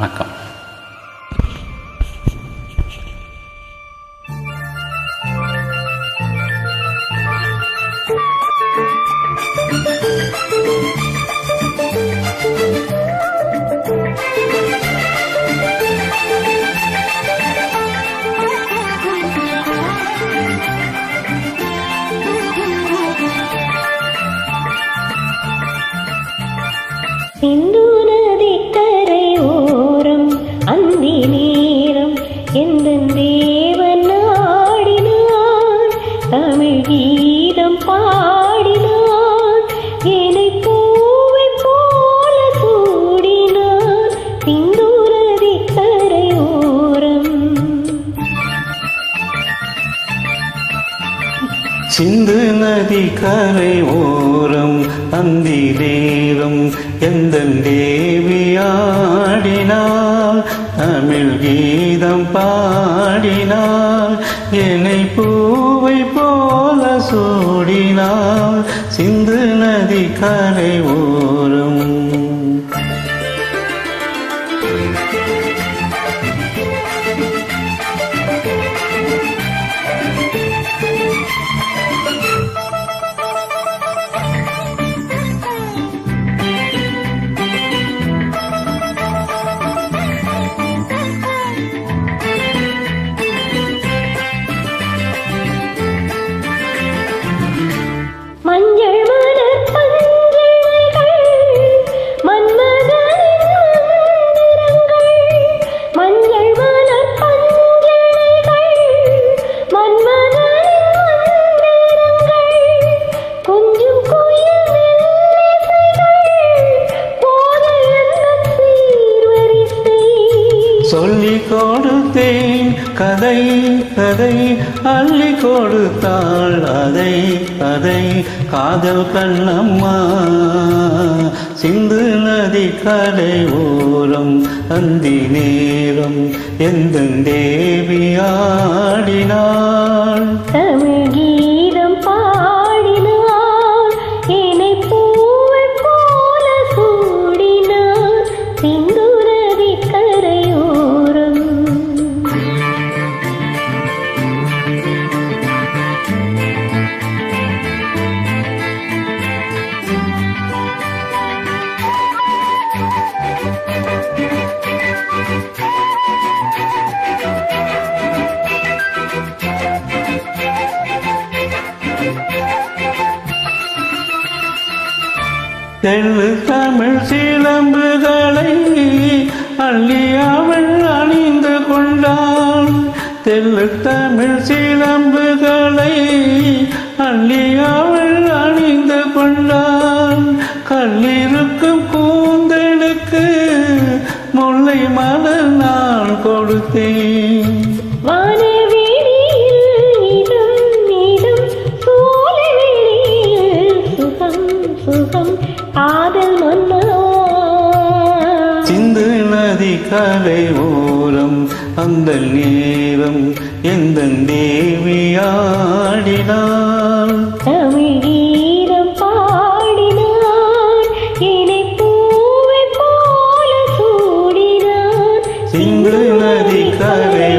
வணக்கம் சிந்து நதி சிந்து நதி கரை ஓரம் அந்தி அந்திலேரம் எந்த தேவியாடினாள் தமிழ் கீதம் பாடினால் என்னை பூவை போல சூடினால் சிந்து நதி கரை ஓரம் கொடுத்தேன் கதை கதை அள்ளி கொடுத்தாள். அதை அதை காதல் கண்ணம்மா. சிந்து நதி கடை ஓரம் அந்தி நேரம். எந்த தேவி ஆடினாள். தெரு தமிழ் சிலம்புகளை அள்ளி அவள் அணிந்து கொண்டாள். தெரு தமிழ் சிலம்புகளை அள்ளி அவள் அணிந்து கொண்டாள். கல்லிருக்கும் கூந்தலுக்கு முல்லை மலர் நான் கொடுத்தேன். ஆதல் மன்னோ சிந்து நதி கரை ஓரம் அந்த நேரம் எந்த தேவியாடினாள் தமிழீரம் பாடினான் என்னை பூவை போல சூடினான். சிந்து நதி கரை